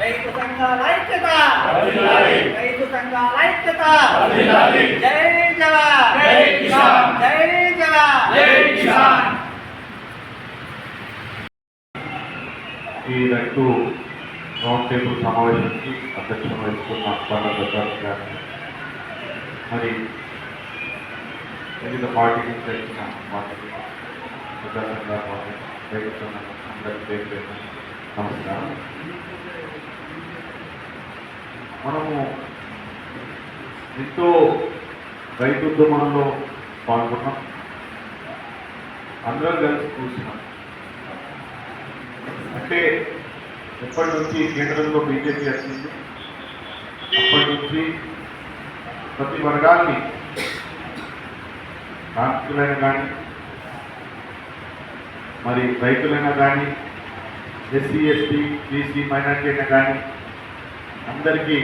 రైతు సంఘాల ఐక్యత. రైతు సంఘాల ఐక్యత. జై జవాన్ జై కిసాన్. జై జవాన్ జై కిసాన్ ఈ రైతు రౌండ్ టేబుల్ సమావేశానికి అధ్యక్షత వహిస్తున్న ప్రసాద్ గారిని మరి వివిధ పార్టీ నుంచి వచ్చిన పార్టీ ప్రజాసంఘ రైతు సంఘం పేరు పేరున నమస్కారం మనము ఎంతో రైతు ఉద్యమంలో పాల్గొన్నాం అందరం కలిసి చూసినాం. అంటే ఎప్పటి నుంచి కేంద్రంలో బీజేపీ వచ్చింది? అప్పటి నుంచి ప్రతి వర్గాన్ని కార్మికులైనా కానీ మరి రైతులైనా కానీ ఎస్సీ ఎస్టీ బీసీ మైనార్టీ అయినా కానీ అందరికీ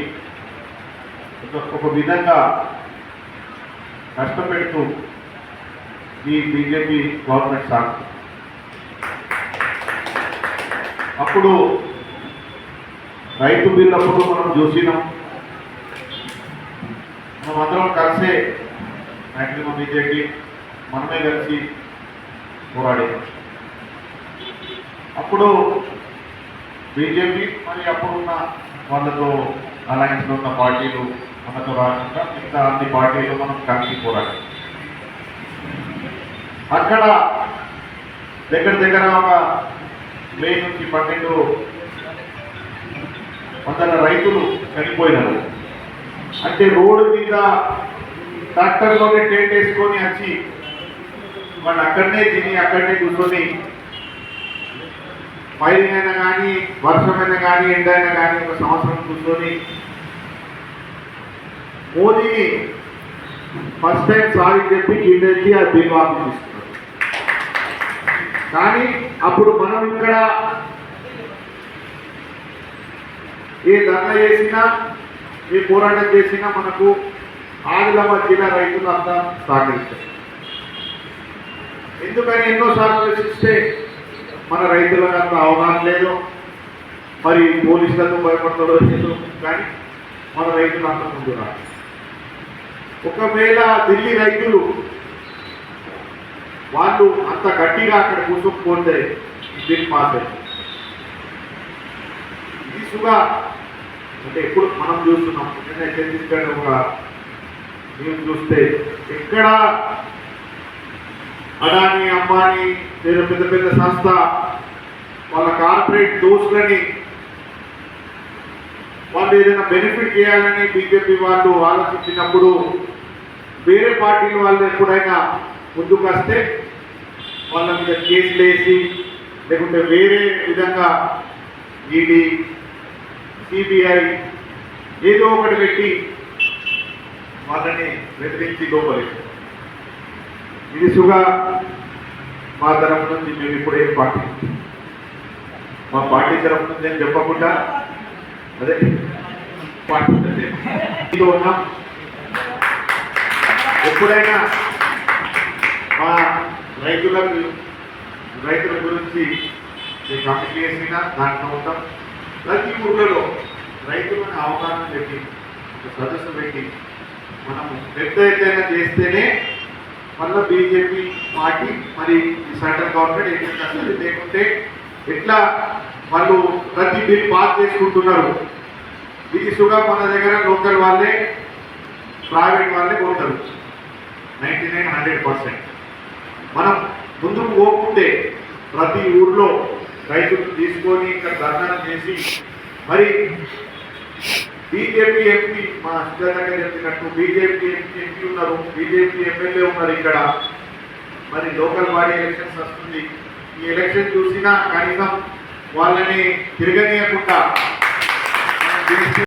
ఒక విధంగా కష్టపెడుతూ ఈ బీజేపీ గవర్నమెంట్ సాగుతుంది. అప్పుడు రైతు బిల్ అప్పుడు మనం చూసినాం. మనం అందరం కలిసే మ్యాక్సిమం బీజేపీ మనమే కలిసి పోరాడాం అప్పుడు బీజేపీ మరి అప్పుడున్న వాళ్ళతో అలయన్స్లో ఉన్న పార్టీలు మనతో రాకుండా మిగతా అన్ని పార్టీలు మనం కలిసి పోరాడాం. అక్కడ దగ్గర దగ్గర ఒక వెయ్యి నుంచి పన్నెండు వందల రైతులు చనిపోయినారు. అంటే రోడ్డు మీద ట్రాక్టర్లోనే టేట్ వేసుకొని వచ్చి వాళ్ళు అక్కడనే తిని అక్కడనే కూర్చొని ఫైరింగ్ అయినా కానీ వర్షమైనా కానీ ఎండ అయినా కానీ ఒక సంవత్సరం కూర్చొని మోదీని ఫస్ట్ టైం సారీ చెప్పి కిందకి ఆ బిల్ తీసుకున్నారు. కానీ అప్పుడు మనం ఇక్కడ ఏ ధర్నా చేసినా ఏ పోరాటం చేసినా మనకు ఆదిలాబాద్ జిల్లా రైతులు అంతా సహకరిస్తారు. ఎందుకని ఎన్నోసార్లు రచిస్తే మన రైతులకు అంత అవగాహన లేదు. మరి పోలీసులకు భయపడతాడో లేదు కానీ మన రైతులు అంత ముందు రాదు ఒకవేళ ఢిల్లీ రైతులు వాళ్ళు అంత గట్టిగా అక్కడ కూర్చోకపోతే దీన్ని మాట్లాడు అయింది అంటే ఎప్పుడు మనం చూస్తున్నాం. నిన్న ఛత్తీస్గఢ్ ఒక మేము చూస్తే ఎక్కడ అడానీ అంబానీ లేదా పెద్ద పెద్ద సంస్థ వాళ్ళ కార్పొరేట్ దోస్తులని వాళ్ళు ఏదైనా బెనిఫిట్ చేయాలని బీజేపీ వాళ్ళు ఆలోచించినప్పుడు వేరే పార్టీల వాళ్ళు ఎప్పుడైనా ముందుకు వస్తే వాళ్ళ మీద కేసులు వేసి లేకుంటే వేరే విధంగా ఈడీ సిబిఐ ఏదో ఒకటి పెట్టి వాళ్ళని బెదిరించి లోపలేస్తారు ఇది మా తరఫు నుంచి మేము ఇప్పుడు ఏం పార్టీ. మా పార్టీ తరఫు నుంచి ఏం చెప్పకుండా అదే పార్టీ ఉన్నాం. ఎప్పుడైనా మా రైతులకు రైతుల గురించి నేను కమిటీ వేసినా దాంట్లో ఉంటాం. ప్రతి ఊళ్ళలో రైతులను అవగాహన పెట్టి సదస్సు పెట్టి మనము పెద్ద ఎత్తున చేస్తేనే మళ్ళీ బీజేపీ పార్టీ మరి ఈ సెంట్రల్ గవర్నమెంట్ ఏం చేస్తుంది? లేకుంటే ఎట్లా వాళ్ళు ప్రతి బిల్ పాస్ చేసుకుంటున్నారు? ఇది మన దగ్గర లోకల్ వాళ్ళే ప్రైవేట్ వాళ్ళే కొంటారు నైంటీ నైన్ హండ్రెడ్ పర్సెంట్. మనం ముందుకు పోకుంటే ప్రతి ఊర్లో రైతులు తీసుకొని ఇక్కడ ధర్నాలు చేసి మరి బీజేపీ ఎంపీ మా సుజాత చెప్పినట్టు బీజేపీ ఎంపీ ఎంపీ ఉన్నారు. బీజేపీ ఎమ్మెల్యే ఉన్నారు ఇక్కడ. మరి లోకల్ బాడీ ఎలక్షన్స్ వస్తుంది. ఈ ఎలక్షన్ చూసినా కనీసం వాళ్ళని తిరగనీయకుండా